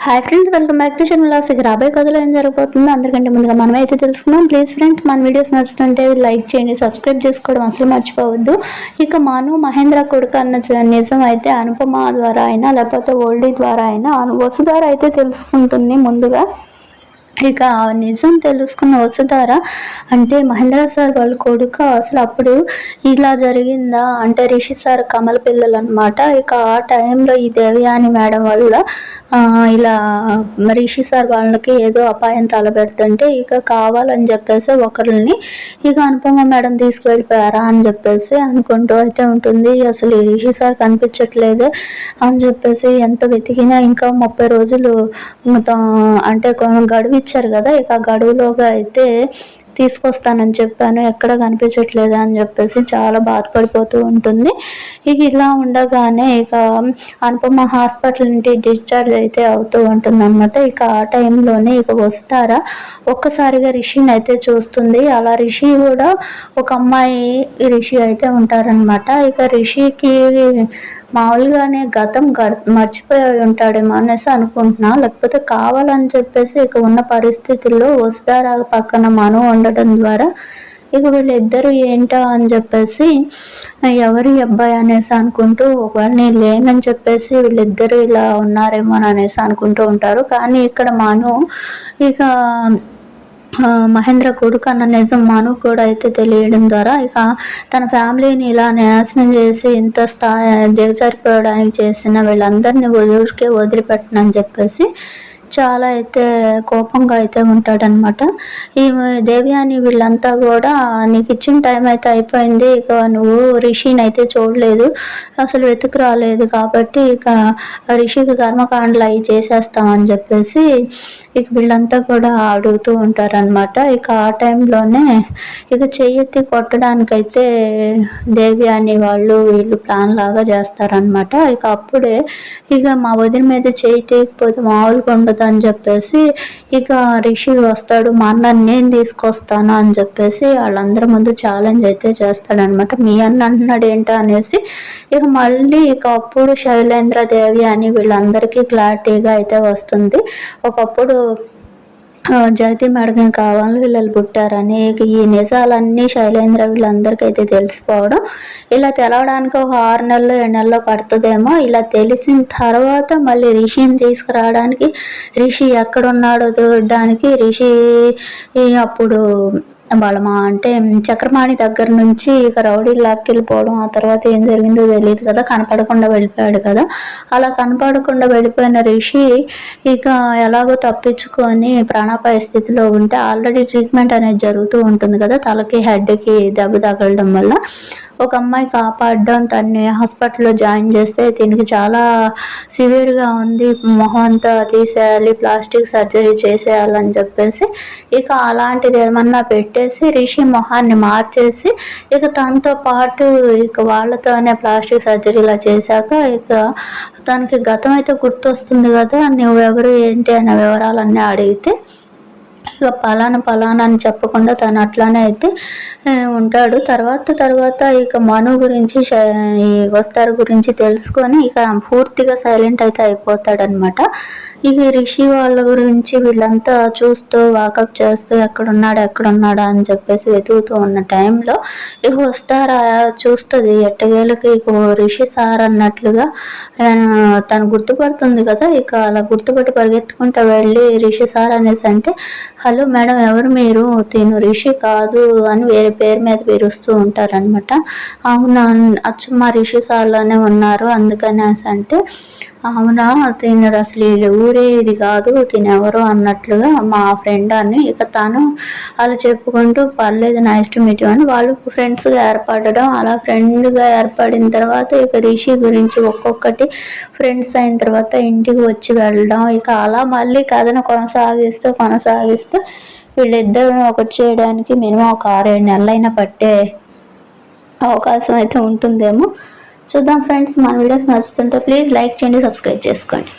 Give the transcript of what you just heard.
Hi friends welcome back to channel ఇక రాబోయే కథలో ఏం జరగబోతుందో అందరికంటే ముందుగా మనమైతే తెలుసుకుందాం ప్లీజ్ ఫ్రెండ్స్ మన వీడియోస్ నచ్చుతుంటే లైక్ చేయండి సబ్స్క్రైబ్ చేసుకోవడం అసలు మర్చిపోవద్దు. ఇక మాను మహేంద్ర కొడుకు అన్న నిజం అయితే అనుపమ ద్వారా అయినా లేకపోతే ఓల్డీ ద్వారా అయినా అను- వసు ద్వారా అయితే తెలుసుకుంటుంది ముందుగా. ఇక ఆ నిజం తెలుసుకున్న వసుధార అంటే మహేంద్ర సార్ వాళ్ళ కొడుకు అసలు అప్పుడు ఇలా జరిగిందా అంటే రిషి సార్ కమల పిల్లలు అనమాట ఇక ఆ టైంలో ఈ దేవయాని మేడం వల్ల ఇలా రిషి సార్ వాళ్ళకి ఏదో అపాయం తలపెడుతుంటే ఇక కావాలని చెప్పేసి ఒకరిని ఇక అనుపమ మేడం తీసుకువెళ్ళిపోయారా అని చెప్పేసి అనుకుంటూ అయితే ఉంటుంది. అసలు ఈ రిషి సార్ కనిపించట్లేదే అని చెప్పేసి ఎంత వెతికినా ఇంకా ముప్పై రోజులు మొత్తం అంటే కొ- గడువు ఇచ్చారు కదా ఇక గడువులోగా అయితే తీసుకొస్తానని చెప్పాను. ఎక్కడ కనిపించట్లేదు అని చెప్పేసి చాలా బాధపడిపోతూ ఉంటుంది. ఇక ఇలా ఉండగానే ఇక అనుపమ హాస్పిటల్ నుండి డిశ్చార్జ్ అయితే అవుతూ ఉంటుంది అనమాట ఇక ఆ టైంలోనే ఇక వస్తారా? ఒక్కసారిగా రిషిని అయితే చూస్తుంది. అలా రిషి కూడా ఒక అమ్మాయి రిషి అయితే ఉంటారనమాట ఇక రిషికి మామూలుగానే గతం మర్చిపోయి ఉంటాడేమో అనేసి అనుకుంటున్నా. లేకపోతే కావాలని చెప్పేసి ఇక ఉన్న పరిస్థితుల్లో వసుధారా పక్కన మను ఉండటం ద్వారా ఇక వీళ్ళిద్దరు ఏంటో అని చెప్పేసి ఎవరి అబ్బాయి అనేసి అనుకుంటూ ఒకవేళ నేను లేనని చెప్పేసి వీళ్ళిద్దరు ఇలా ఉన్నారేమో అని అనేసి అనుకుంటూ ఉంటారు. కానీ ఇక్కడ మను ఇక మహేంద్ర కొడుకు అన్న నిజం మను కూడా అయితే తెలియడం ద్వారా ఇక తన ఫ్యామిలీని ఇలా నాశనం చేసి ఇంత స్థాయి దిగజారిపోవడానికి చేసిన వీళ్ళందరినీ వదిలికే వదిలిపెట్టనని చెప్పేసి చాలా అయితే కోపంగా అయితే ఉంటాడనమాట ఈ దేవ్యాని వీళ్ళంతా కూడా నీకు ఇచ్చిన టైం అయితే అయిపోయింది ఇక నువ్వు రిషిని అయితే చూడలేదు అసలు వెతుకు రాలేదు కాబట్టి ఇక రిషికి కర్మకాండలు అవి చేసేస్తామని చెప్పేసి ఇక వీళ్ళంతా కూడా అడుగుతూ ఉంటారనమాట ఇక ఆ టైంలోనే ఇక చెయ్యెత్తి కొట్టడానికైతే దేవి అని వాళ్ళు వీళ్ళు ప్లాన్ లాగా చేస్తారనమాట ఇక అప్పుడే ఇక మా వదిన మీద చేయి తీయకపోతే మామూలుగా ఉండదు అని చెప్పేసి ఇక రిషి వస్తాడు మా అన్న నేను తీసుకొస్తాను అని చెప్పేసి వాళ్ళందరి ముందు ఛాలెంజ్ అయితే చేస్తాడనమాట. మీ అన్న అంటున్నాడు ఏంటో అనేసి ఇక మళ్ళీ ఇక అప్పుడు శైలేంద్ర దేవి అని వీళ్ళందరికీ క్లారిటీగా అయితే వస్తుంది. ఒకప్పుడు జగతి మేడకం కావాలని వీళ్ళు పుట్టారని ఇక ఈ నిజాలన్నీ శైలేంద్ర వీళ్ళందరికీ అయితే తెలిసిపోవడం. ఇలా తెలవడానికి ఒక ఆరు నెలలు ఏడు నెలలో పడుతుందేమో. ఇలా తెలిసిన తర్వాత మళ్ళీ రిషిని తీసుకురావడానికి రిషి ఎక్కడున్నాడో చూడడానికి రిషి అప్పుడు వాళ్ళమా అంటే చక్రపాణి దగ్గర నుంచి ఇక రౌడీ లాక్కెళ్ళిపోవడం ఆ తర్వాత ఏం జరిగిందో తెలియదు కదా కనపడకుండా వెళ్ళిపోయాడు కదా. అలా కనపడకుండా వెళ్ళిపోయిన రిషి ఇక ఎలాగో తప్పించుకొని ప్రాణాపాయ స్థితిలో ఉంటే ఆల్రెడీ ట్రీట్మెంట్ అనేది జరుగుతూ ఉంటుంది కదా తలకి హెడ్కి దెబ్బ తగలడం వల్ల. ఒక అమ్మాయి కాపాడడం తన్ని హాస్పిటల్లో జాయిన్ చేస్తే దీనికి చాలా సివియర్గా ఉంది. మొహం అంతా తీసేయాలి ప్లాస్టిక్ సర్జరీ చేసేయాలని చెప్పేసి ఇక అలాంటిది ఏమన్నా పెట్టేసి రిషి మొహాన్ని మార్చేసి ఇక తనతో పాటు ఇక వాళ్ళతోనే ప్లాస్టిక్ సర్జరీ ఇలా చేశాక ఇక తనకి గతం అయితే గుర్తొస్తుంది కదా నువ్వెవరు ఏంటి అనే వివరాలన్నీ అడిగితే ఇక పలానా పలానా అని చెప్పకుండా తను అట్లానే అయితే ఉంటాడు. తర్వాత తర్వాత ఇక మను గురించి ఈ వస్తారు గురించి తెలుసుకొని ఇక పూర్తిగా సైలెంట్ అయితే అయిపోతాడనమాట ఇక రిషి వాళ్ళ గురించి వీళ్ళంతా చూస్తూ వాకప్ చేస్తూ ఎక్కడున్నాడు ఎక్కడున్నాడా అని చెప్పేసి వెతుకుతూ ఉన్న టైంలో ఇక వస్తారా? చూస్తుంది. ఎట్టగేలకి ఇక రిషి సార్ అన్నట్లుగా తను గుర్తుపడుతుంది కదా ఇక అలా గుర్తుపట్టి పరిగెత్తుకుంటూ వెళ్ళి రిషి సార్ అనేసి అంటే హలో మేడం ఎవరు మీరు? తిను రిషి కాదు అని వేరే పేరు మీద పిలుస్తూ ఉంటారనమాట అవునా? అచ్చు మా రిషి సార్లోనే ఉన్నారు అందుకనేసి అంటే అవునా? తినదు అసలు వీళ్ళు ఊరే ఇది కాదు తినెవరు అన్నట్లుగా మా ఫ్రెండ్ అని ఇక తను అలా చెప్పుకుంటూ పర్లేదు నైస్ ఇష్టం మీట్ అని వాళ్ళు ఫ్రెండ్స్గా ఏర్పడడం. అలా ఫ్రెండ్గా ఏర్పడిన తర్వాత ఇక రిషి గురించి ఒక్కొక్కటి ఫ్రెండ్స్ అయిన తర్వాత ఇంటికి వచ్చి వెళ్ళడం. ఇక అలా మళ్ళీ కథను కొనసాగిస్తూ కొనసాగిస్తూ వీళ్ళిద్దరూ ఒకటి చేయడానికి మినిమం ఒక ఆరేడు నెలలైనా పట్టే అవకాశం అయితే ఉంటుందేమో. చూద్దాం ఫ్రెండ్స్ మన వీడియోస్ నచ్చుతుంటే ప్లీజ్ లైక్ చేయండి సబ్స్క్రైబ్ చేసుకోండి.